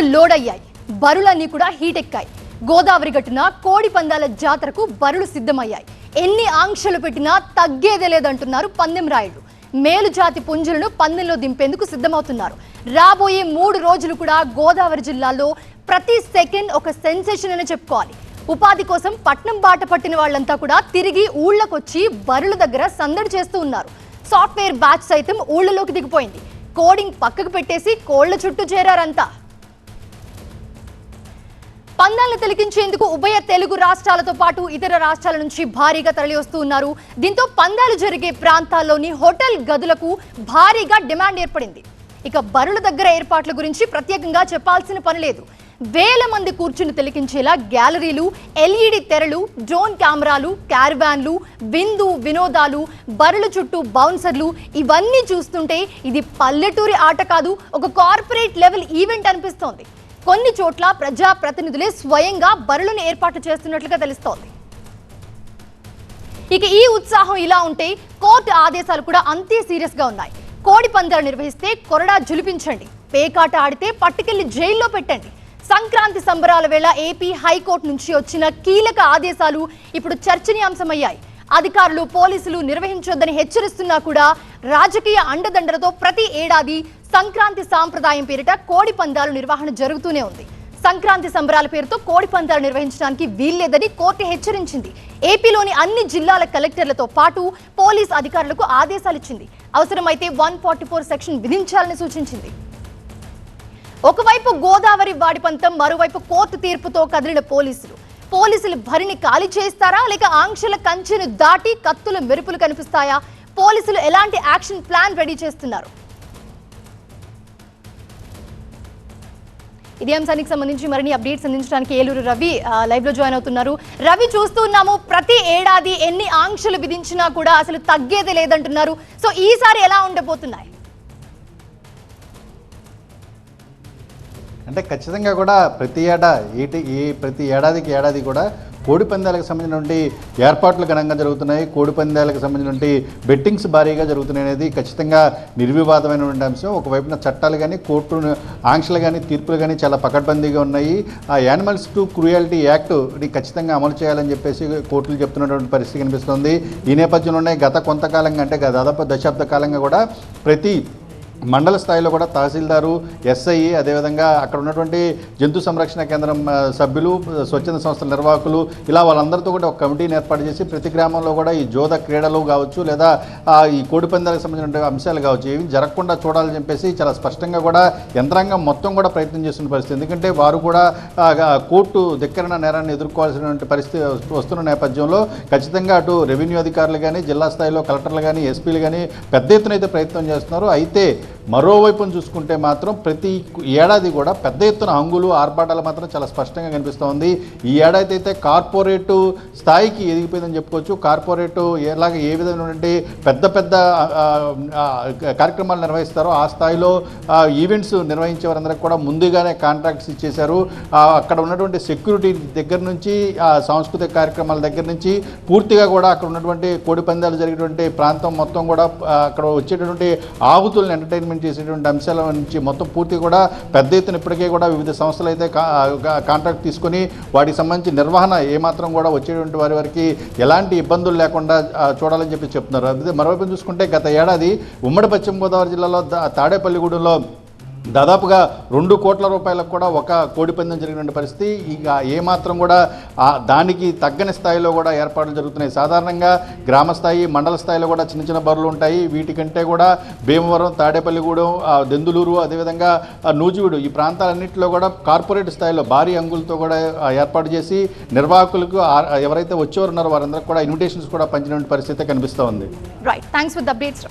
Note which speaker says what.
Speaker 1: పందాలు లోడ్ అయ్యాయి బరులన్నీ కూడా హీట్ ఎక్కాయి గోదావరి గట్టున కోడి పందాల జాతరకు బరులు సిద్ధమయ్యాయి. ఎన్ని ఆంక్షలు పెట్టినా తగ్గేదే లేదంటున్నారు పందెం రాయుడు మేలు జాతి పుంజులను పందెంలో దింపేందుకు సిద్ధమవుతున్నారు. రాబోయే మూడు రోజులు కూడా గోదావరి జిల్లాలో ప్రతి సెకండ్ ఒక సెన్సేషన్ అని చెప్పుకోవాలి. ఉపాధి కోసం పట్నం బాట పట్టిన వాళ్ళంతా కూడా తిరిగి ఊళ్ళకొచ్చి బరుల దగ్గర సందడి చేస్తూ ఉన్నారు. సాఫ్ట్వేర్ బ్యాచ్ సైతం ఊళ్ళలోకి దిగిపోయింది. కోడింగ్ పక్కకు పెట్టేసి కోళ్ళ చుట్టూ చేరారంతా. పందాలను తిలకించేందుకు ఉభయ తెలుగు రాష్ట్రాలతో పాటు ఇతర రాష్ట్రాల నుంచి భారీగా తరలివస్తూ ఉన్నారు. దీంతో పందాలు జరిగే ప్రాంతాల్లోని హోటల్ గదులకు భారీగా డిమాండ్ ఏర్పడింది. ఇక బరుల దగ్గర ఏర్పాట్ల గురించి ప్రత్యేకంగా చెప్పాల్సిన పని లేదు. వేల మంది కూర్చుని తిలకించేలా గ్యాలరీలు ఎల్ఈడి తెరలు డ్రోన్ కెమెరాలు క్యారవాన్లు విందు వినోదాలు బరుల చుట్టూ బౌన్సర్లు ఇవన్నీ చూస్తుంటే ఇది పల్లెటూరి ఆట కాదు ఒక కార్పొరేట్ లెవెల్ ఈవెంట్ అనిపిస్తోంది. కొన్ని చోట్ల ప్రజా ప్రతినిధులే స్వయంగా బరులను ఏర్పాటు చేస్తున్నట్లుగా తెలుస్తోంది. ఇక ఈ ఉత్సాహం ఇలా ఉంటే కోర్టు ఆదేశాలు కూడా అంతే సీరియస్గా ఉన్నాయి. కోడి పందాలు నిర్వహిస్తే కొరడా జులిపించండి. పేకాట ఆడితే పట్టుకెళ్ళి జైల్లో పెట్టండి. సంక్రాంతి సంబరాల వేళ ఏపీ హైకోర్టు నుంచి వచ్చిన కీలక ఆదేశాలు ఇప్పుడు చర్చనీయాంశమయ్యాయి. అధికారులు పోలీసులు నిర్వహించొద్దని హెచ్చరిస్తున్నా కూడా రాజకీయ అండదండలతో ప్రతి ఏడాది సంక్రాంతి సాంప్రదాయం పేరిట కోడి పందాలు నిర్వహణ జరుగుతూనే ఉంది. సంక్రాంతి సంబరాల పేరుతో కోడి పందాలు నిర్వహించడానికి వీల్లేదని కోర్టు హెచ్చరించింది. ఏపీలోని అన్ని జిల్లాల కలెక్టర్లతో పాటు పోలీస్ అధికారులకు ఆదేశాలిచ్చింది అవసరమైతే వన్ ఫార్టీ ఫోర్ సెక్షన్ విధించాలని సూచించింది. ఒకవైపు గోదావరి వాడిపంతం మరోవైపు కోర్టు తీర్పుతో కదిలిన పోలీసులు. పోలీసులు భరిని ఖాళీ చేస్తారా లేక ఆంక్షల కంచెను దాటి కత్తుల మెరుపులు కనిపిస్తాయా? పోలీసులు ఎలాంటి యాక్షన్ ప్లాన్ రెడీ చేస్తున్నారు? ఇదే అంశానికి సంబంధించి మరిన్ని అప్డేట్స్ అందించడానికి ఏలూరు రవి లైవ్లో జాయిన్ అవుతున్నారు. రవి చూస్తున్నాము ప్రతి ఏడాది ఎన్ని ఆంక్షలు విధించినా కూడా అసలు తగ్గేది లేదంటున్నారు. సో ఈసారి ఎలా ఉండబోతున్నాయి?
Speaker 2: అంటే ఖచ్చితంగా కూడా ప్రతి ఏటా ఏటి ఈ ప్రతి ఏడాదికి ఏడాది కూడా కోడి పందాలకు సంబంధించినటువంటి ఏర్పాట్లు ఘనంగా జరుగుతున్నాయి. కోడి పందాలకు సంబంధించినటువంటి బెట్టింగ్స్ భారీగా జరుగుతున్నాయి అనేది ఖచ్చితంగా నిర్వివాదమైనటువంటి అంశం. ఒకవైపున చట్టాలు కానీ కోర్టు ఆంక్షలు కానీ తీర్పులు కానీ చాలా పకడ్బందీగా ఉన్నాయి. ఆ యానిమల్స్ టు క్రూయాలిటీ యాక్ట్ ఖచ్చితంగా అమలు చేయాలని చెప్పేసి కోర్టులు చెప్తున్నటువంటి పరిస్థితి కనిపిస్తుంది. ఈ నేపథ్యంలోనే గత కొంతకాలంగా అంటే దాదాపు దశాబ్ద కాలంగా కూడా ప్రతి మండల స్థాయిలో కూడా తహసీల్దారు ఎస్ఐ అదేవిధంగా అక్కడ ఉన్నటువంటి జంతు సంరక్షణ కేంద్రం సభ్యులు స్వచ్ఛంద సంస్థల నిర్వాహకులు ఇలా వాళ్ళందరితో కూడా ఒక కమిటీని ఏర్పాటు చేసి ప్రతి గ్రామంలో కూడా ఈ జోద క్రీడలు కావచ్చు లేదా ఈ కోడిపందాలకు సంబంధించిన అంశాలు కావచ్చు ఏవి జరగకుండా చూడాలని చెప్పేసి చాలా స్పష్టంగా కూడా యంత్రాంగం మొత్తం కూడా ప్రయత్నం చేస్తున్న పరిస్థితి. ఎందుకంటే వారు కూడా కోర్టు ధిక్కరణ నేరాన్ని ఎదుర్కోవాల్సినటువంటి పరిస్థితి వస్తున్న నేపథ్యంలో ఖచ్చితంగా అటు రెవెన్యూ అధికారులు కానీ జిల్లా స్థాయిలో కలెక్టర్లు కానీ ఎస్పీలు కానీ పెద్ద ఎత్తున అయితే ప్రయత్నం చేస్తున్నారు. అయితే మరోవైపును చూసుకుంటే మాత్రం ప్రతి ఏడాది కూడా పెద్ద ఎత్తున హంగులు ఆర్భాటాలు మాత్రం చాలా స్పష్టంగా కనిపిస్తోంది. ఈ ఏడాది అయితే కార్పొరేటు స్థాయికి ఎదిగిపోయిందని చెప్పుకోవచ్చు. కార్పొరేటు ఎలాగ ఏ విధమైనటువంటి పెద్ద పెద్ద కార్యక్రమాలు నిర్వహిస్తారో ఆ స్థాయిలో ఈవెంట్స్ నిర్వహించే వారందరికీ కూడా ముందుగానే కాంట్రాక్ట్స్ ఇచ్చేశారు. అక్కడ ఉన్నటువంటి సెక్యూరిటీ దగ్గర నుంచి సాంస్కృతిక కార్యక్రమాల దగ్గర నుంచి పూర్తిగా కూడా అక్కడ ఉన్నటువంటి కోడి పందాలు జరిగేటువంటి ప్రాంతం మొత్తం కూడా అక్కడ వచ్చేటటువంటి ఆహుతులను ఎంటర్టైన్మెంట్ చేసేటువంటి అంశాల నుంచి మొత్తం పూర్తి కూడా పెద్ద ఎత్తున ఇప్పటికే కూడా వివిధ సంస్థలు అయితే కా- కాంట్రాక్ట్ తీసుకొని వాటికి సంబంధించి నిర్వహణ ఏమాత్రం కూడా వచ్చేటువంటి వారి వారికి ఎలాంటి ఇబ్బందులు లేకుండా చూడాలని చెప్పి చెప్తున్నారు. అదే మరోవైపు చూసుకుంటే గత ఏడాది ఉమ్మడి పశ్చిమ గోదావరి జిల్లాలో తాడేపల్లిగూడెంలో దాదాపుగా రెండు కోట్ల రూపాయలకు కూడా ఒక కోడిపందెం జరిగినటువంటి జరిగిన పరిస్థితి. ఇక ఏమాత్రం కూడా దానికి తగ్గని స్థాయిలో కూడా ఏర్పాట్లు జరుగుతున్నాయి. సాధారణంగా గ్రామ స్థాయి మండల స్థాయిలో కూడా చిన్న చిన్న బరులు ఉంటాయి. వీటికంటే కూడా భీమవరం తాడేపల్లిగూడెం దెందులూరు అదేవిధంగా నూజివీడు ఈ ప్రాంతాలన్నింటిలో కూడా కార్పొరేట్ స్థాయిలో భారీ అంగులతో కూడా ఏర్పాటు చేసి నిర్వాహకులకు ఎవరైతే వచ్చేవారు ఉన్నారో వారందరికీ కూడా ఇన్విటేషన్స్ కూడా పంచినటువంటి పరిస్థితి కనిపిస్తూ ఉంది.
Speaker 1: Right thanks for updates